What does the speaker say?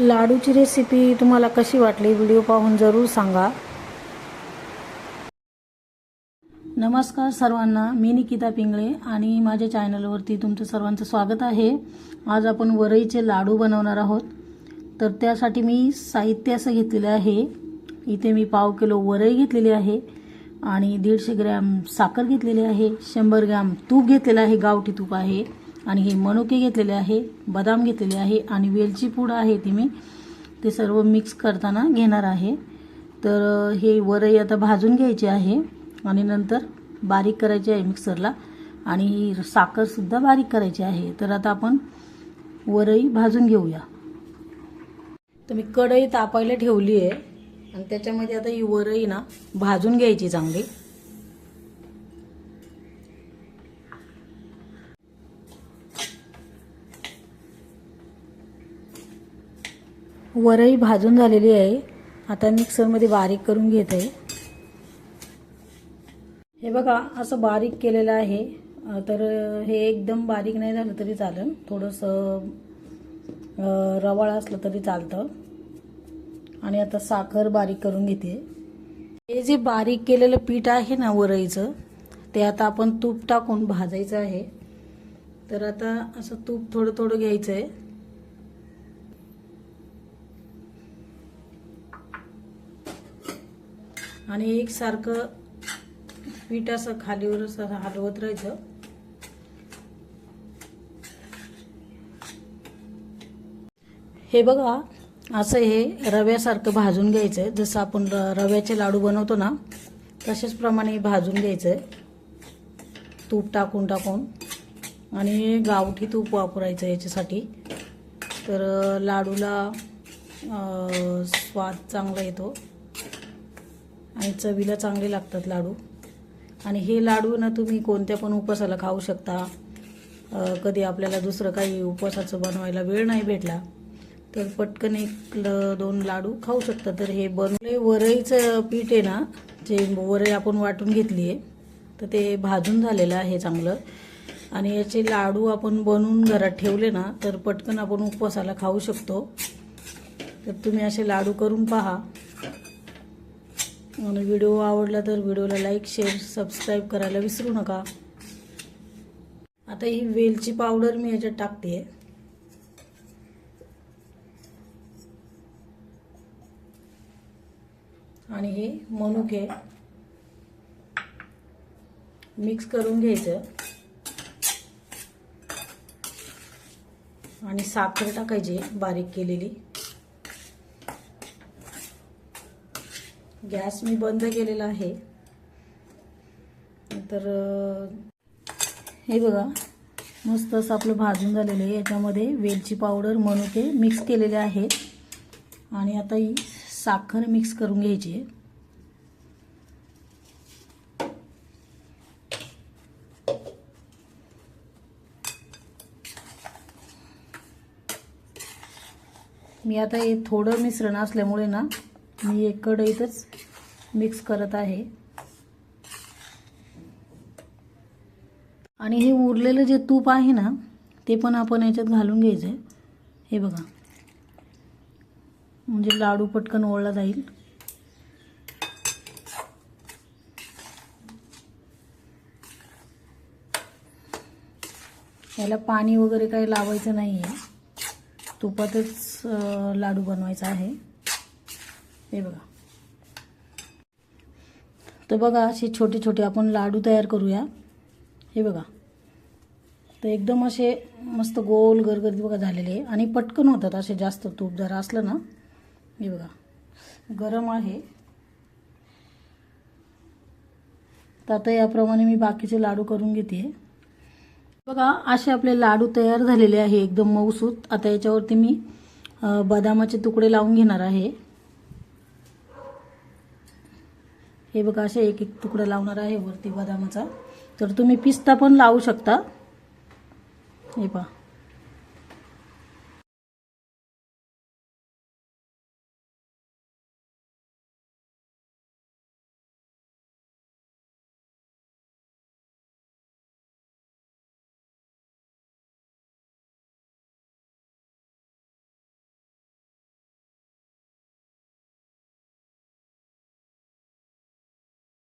लाडूची recipe तुम्हाला कशी वाटली? व्हिडिओ पाहून जरूर सांगा. नमस्कार सर्वांना मी निकिता पिंगळे आणि माझ्या चॅनलवरती तुमचं सर्वांचं स्वागत आहे. आज आपण वरईचे लाडू बनवणार आहोत. तर त्यासाठी मी साहित्य असं घेतलेलं आहे. इथे मी पाव किलो वरई घेतलेली आहे आणि दीडशे ग्रॅम साखर घेतलेली आहे. शंभर ग्रॅम तूप घेतलेलं आहे. गावठी तूप आहे. आणि हे मनुके घेतलेले आहे बदाम घेतलेले आहे आणि वेलची पूड आहे ती मी ते सर्व मिक्स करताना घेणार आहे. तर हे वरई आता भाजून घ्यायची आहे आणि नंतर बारीक करायची आहे मिक्सरला आणि ही साखरसुद्धा बारीक करायची आहे. तर आता आपण वरई भाजून घेऊया. तर मी कढई तापायला ठेवली आहे आणि त्याच्यामध्ये आता ही वरई ना भाजून घ्यायची चांगली. वरई भाजून झालेली आहे. आता मिक्सरमध्ये बारीक करून घेत. आहे हे बघा असं बारीक केलेलं आहे. तर हे एकदम बारीक नाही झालं तरी चालेल. थोडंसं रवाळ असलं तरी चालतं. आणि आता साखर बारीक करून घेते. हे जे बारीक केलेलं पीठ आहे ना वरईचं ते आता आपण तूप टाकून भाजायचं आहे. तर आता असं तूप थोडं थोडं घ्यायचं आहे आणि एकसारखं पीठ असं खालीवर असं हलवत राहायचं. हे बघा असं हे रव्यासारखं भाजून घ्यायचं आहे जसं आपण र रव्याचे लाडू बनवतो ना तसेच प्रमाणे भाजून घ्यायचं आहे तूप टाकून टाकून. आणि गावठी तूप वापरायचं याच्यासाठी. तर लाडूला स्वाद चांगला येतो. आणि चवीला चांगले लागतात लाडू. आणि हे लाडू ना तुम्ही कोणत्या पण उपवासाला खाऊ शकता. कधी आपल्याला दुसरं काही उपवासाचं बनवायला वेळ नाही भेटला तर पटकन एक दोन लाडू खाऊ शकता. तर हे बनले वरईचं पीठ आहे ना जे वरई आपण वाटून घेतली आहे तर ते भाजून झालेलं आहे चांगलं. आणि याचे लाडू आपण बनवून घरात ठेवले ना तर पटकन आपण उपवासाला खाऊ शकतो. तर तुम्ही असे लाडू करून पहा. आणि व्हिडिओ आवडला तर व्हिडिओला लाईक शेअर सबस्क्राईब करायला विसरू नका. आता ही वेलची पावडर मी याच्यात टाकते. आणि हे मनुके मिक्स करून घ्यायचं. आणि साखर टाकायची बारीक केलेली. गॅस मी बंद केलेला आहे. तर हे बघा मस्त असं आपलं भाजून झालेलं आहे. याच्यामध्ये वेलची पावडर मनुके मिक्स केलेले आहेत. आणि आता ही साखर मिक्स करून घ्यायची आहे. मी आता हे थोडं मिश्रण असल्यामुळे ना मी एक कढईतच मिक्स करत आहे. आणि हे उरलेलं जे तूप आहे ना ते पण आपण याच्यात घालून घ्यायचं आहे. हे बघा. म्हणजे लाडू पटकन ओळला जाईल. याला पाणी वगैरे काही लावायचं नाही आहे तुपातच लाडू बनवायचा आहे. हे बघा. तर बघा असे छोटे छोटे आपण लाडू तयार करूया. हे बघा. तर एकदम असे मस्त गोल गरगरीत बघा झालेले. आणि पटकन होतात असे जास्त तूप जरा असलं ना. हे बघा. गरम आहे. तर आता याप्रमाणे मी बाकीचे लाडू करून घेते. बघा असे आपले लाडू तयार झालेले आहे एकदम मऊसूत. आता याच्यावरती मी बदामाचे तुकडे लावून घेणार आहे. हे बघा असे एक एक तुकडा लावणार आहे वरती बदामाचा. तर तुम्ही पिस्ता पण लावू शकता. हे पहा.